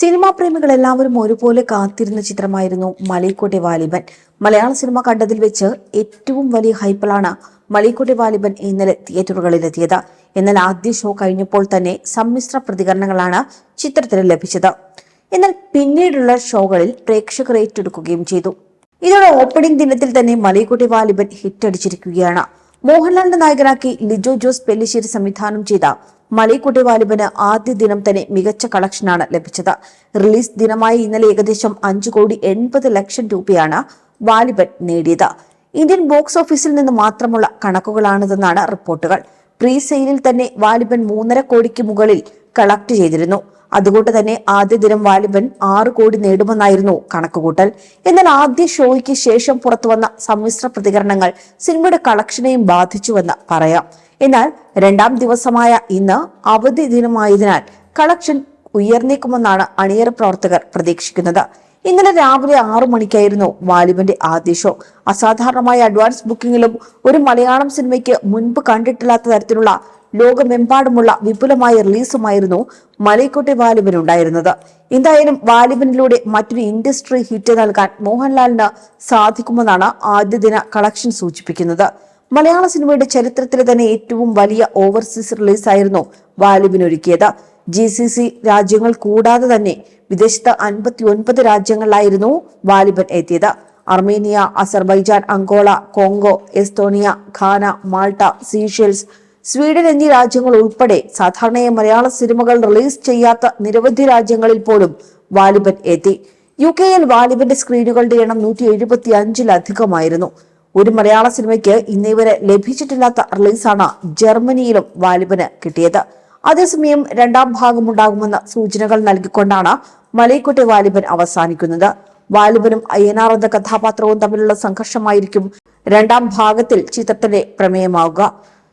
Cinema പ്രേമികൾ എല്ലാവരും ഒരുപോലെ കാത്തിരുന്ന ചിത്രമായിരുന്നു മലൈക്കോട്ടെ വാലിബൻ. മലയാള സിനിമ കണ്ടതിൽ വെച്ച് ഏറ്റവും വലിയ ഹൈപ്പിളാണ് മലൈക്കോട്ടെ വാലിബൻ ഇന്നലെ തിയേറ്ററുകളിലെത്തിയത്. എന്നാൽ ആദ്യ ഷോ കഴിഞ്ഞപ്പോൾ തന്നെ സമ്മിശ്ര പ്രതികരണങ്ങളാണ് ചിത്രത്തിന് ലഭിച്ചത്. എന്നാൽ പിന്നീടുള്ള ഷോകളിൽ പ്രേക്ഷകർ ഏറ്റെടുക്കുകയും ചെയ്തു. ഇതോടെ ഓപ്പണിംഗ് ദിനത്തിൽ തന്നെ മലൈക്കോട്ടെ വാലിബൻ ഹിറ്റടിച്ചിരിക്കുകയാണ് മോഹൻലാലിന്റെ നായകനാക്കി ലിജോ ജോസ് പെല്ലിശ്ശേരി സംവിധാനം ചെയ്ത മലൈക്കുട്ടി വാലിബന് ആദ്യ ദിനം തന്നെ മികച്ച കളക്ഷനാണ് ലഭിച്ചത്. റിലീസ് ദിനമായ ഇന്നലെ ഏകദേശം അഞ്ചു കോടി എൺപത് ലക്ഷം രൂപയാണ് വാലിബൻ നേടിയത്. ഇന്ത്യൻ ബോക്സ് ഓഫീസിൽ നിന്ന് മാത്രമുള്ള കണക്കുകളാണിതെന്നാണ് റിപ്പോർട്ടുകൾ. പ്രീ സെയിലിൽ തന്നെ വാലിബൻ മൂന്നര കോടിക്ക് മുകളിൽ കളക്ട് ചെയ്തിരുന്നു. അതുകൊണ്ട് തന്നെ ആദ്യ ദിനം വാലിബൻ ആറ് കോടി നേടുമെന്നായിരുന്നു കണക്കുകൂട്ടൽ. എന്നാൽ ആദ്യ ഷോയ്ക്ക് ശേഷം പുറത്തുവന്ന സമ്മിശ്ര പ്രതികരണങ്ങൾ സിനിമയുടെ കളക്ഷനെയും ബാധിച്ചുവെന്ന് പറയാം. എന്നാൽ രണ്ടാം ദിവസമായ ഇന്ന് അവധി ദിനമായതിനാൽ കളക്ഷൻ ഉയർന്നേക്കുമെന്നാണ് അണിയറ പ്രവർത്തകർ പ്രതീക്ഷിക്കുന്നത്. ഇന്നലെ രാവിലെ ആറു മണിക്കായിരുന്നു വാലിബന്റെ ആദ്യ ഷോ. അസാധാരണമായ അഡ്വാൻസ് ബുക്കിംഗിലും ഒരു മലയാളം സിനിമയ്ക്ക് മുൻപ് കണ്ടിട്ടില്ലാത്ത തരത്തിലുള്ള ലോകമെമ്പാടുമുള്ള വിപുലമായ റിലീസുമായിരുന്നു മലൈക്കോട്ടെ വാലിബൻ ഉണ്ടായിരുന്നത് എന്തായാലും വാലിബനിലൂടെ മറ്റൊരു ഇൻഡസ്ട്രി ഹിറ്റ് നൽകാൻ മോഹൻലാലിന് സാധിക്കുമെന്നാണ് ആദ്യ ദിന കളക്ഷൻ സൂചിപ്പിക്കുന്നത്. മലയാള സിനിമയുടെ ചരിത്രത്തിലെ തന്നെ ഏറ്റവും വലിയ ഓവർസീസ് റിലീസായിരുന്നു വാലിബിന് ഒരുക്കിയത് ജി സി സി രാജ്യങ്ങൾ കൂടാതെ തന്നെ വിദേശത്ത് അൻപത്തി ഒൻപത് രാജ്യങ്ങളിലായിരുന്നു വാലിബൻ എത്തിയത്. Armenia Azerbaijan Angola Congo Estonia Ghana Malta Seychelles Sweden എന്നീ രാജ്യങ്ങൾ ഉൾപ്പെടെ സാധാരണയായി മലയാള സിനിമകൾ റിലീസ് ചെയ്യാത്ത നിരവധി രാജ്യങ്ങളിൽ പോലും വാലിബൻ എത്തി. യു കെയിൽ വാലിബന്റെ സ്ക്രീനുകളുടെ എണ്ണം നൂറ്റി എഴുപത്തി അഞ്ചിലധികമായിരുന്നു ഒരു മലയാള സിനിമയ്ക്ക് ഇന്നേവരെ ലഭിച്ചിട്ടില്ലാത്ത റിലീസാണ് ജർമ്മനിയിലും വാലിബന് കിട്ടിയത്. അതേസമയം രണ്ടാം ഭാഗം ഉണ്ടാകുമെന്ന സൂചനകൾ നൽകിക്കൊണ്ടാണ് മലയക്കോട്ടെ വാലിബൻ അവസാനിക്കുന്നത്. വാലിബനും അയ്യനാർ എന്ന കഥാപാത്രവും തമ്മിലുള്ള സംഘർഷമായിരിക്കും രണ്ടാം ഭാഗത്തിൽ ചിത്രത്തിന്റെ പ്രമേയമാവുക.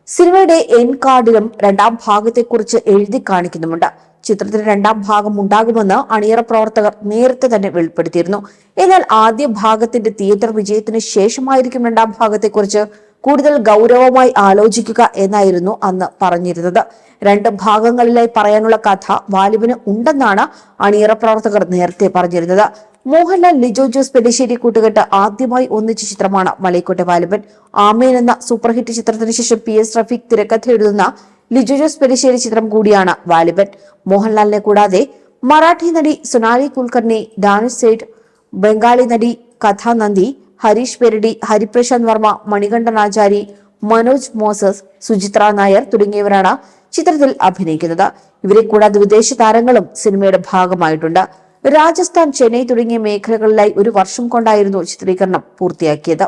സിനിമയുടെ എൻ കാർഡിലും രണ്ടാം ഭാഗത്തെക്കുറിച്ച് എഴുതി കാണിക്കുന്നുമുണ്ട്. ചിത്രത്തിന് രണ്ടാം ഭാഗം ഉണ്ടാകുമെന്ന് അണിയറ പ്രവർത്തകർ നേരത്തെ തന്നെ വെളിപ്പെടുത്തിയിരുന്നു. എന്നാൽ ആദ്യ ഭാഗത്തിന്റെ തിയേറ്റർ വിജയത്തിന് ശേഷമായിരിക്കും രണ്ടാം ഭാഗത്തെക്കുറിച്ച് കൂടുതൽ ഗൗരവമായി ആലോചിക്കുക എന്നായിരുന്നു അന്ന് പറഞ്ഞിരുന്നത്. രണ്ട് ഭാഗങ്ങളിലായി പറയാനുള്ള കഥ വാലിബിന് ഉണ്ടെന്നാണ് അണിയറ പ്രവർത്തകർ നേരത്തെ പറഞ്ഞിരുന്നത്. മോഹൻലാൽ ലിജോ ജോസ് പെല്ലിശ്ശേരി കൂട്ടുകെട്ട് ആദ്യമായി ഒന്നിച്ച ചിത്രമാണ് മലൈക്കോട്ടെ വാലിബൻ. ആമേൻ എന്ന സൂപ്പർ ഹിറ്റ് ചിത്രത്തിന് ശേഷം പി എസ് റഫീഖ് തിരക്കഥ എഴുതുന്ന ലിജോ ജോസ് പെരിശ്ശേരി ചിത്രം കൂടിയാണ് വാലിബൻ. മോഹൻലാലിനെ കൂടാതെ മറാഠി നടി സൊനാലി കുൽക്കർണി ഡാനിഷ് സേഠ് ബംഗാളി നടി കഥാനന്ദി ഹരീഷ് പെരടി ഹരിപ്രശാന്ത് വർമ്മ മണികണ്ഠനാചാരി മനോജ് മോസസ് സുചിത്ര നായർ തുടങ്ങിയവരാണ് ചിത്രത്തിൽ അഭിനയിക്കുന്നത്. ഇവരെ കൂടാതെ വിദേശ താരങ്ങളും സിനിമയുടെ ഭാഗമായിട്ടുണ്ട്. രാജസ്ഥാൻ ചെന്നൈ തുടങ്ങിയ മേഖലകളിലായി ഒരു വർഷം കൊണ്ടായിരുന്നു ചിത്രീകരണം പൂർത്തിയാക്കിയത്.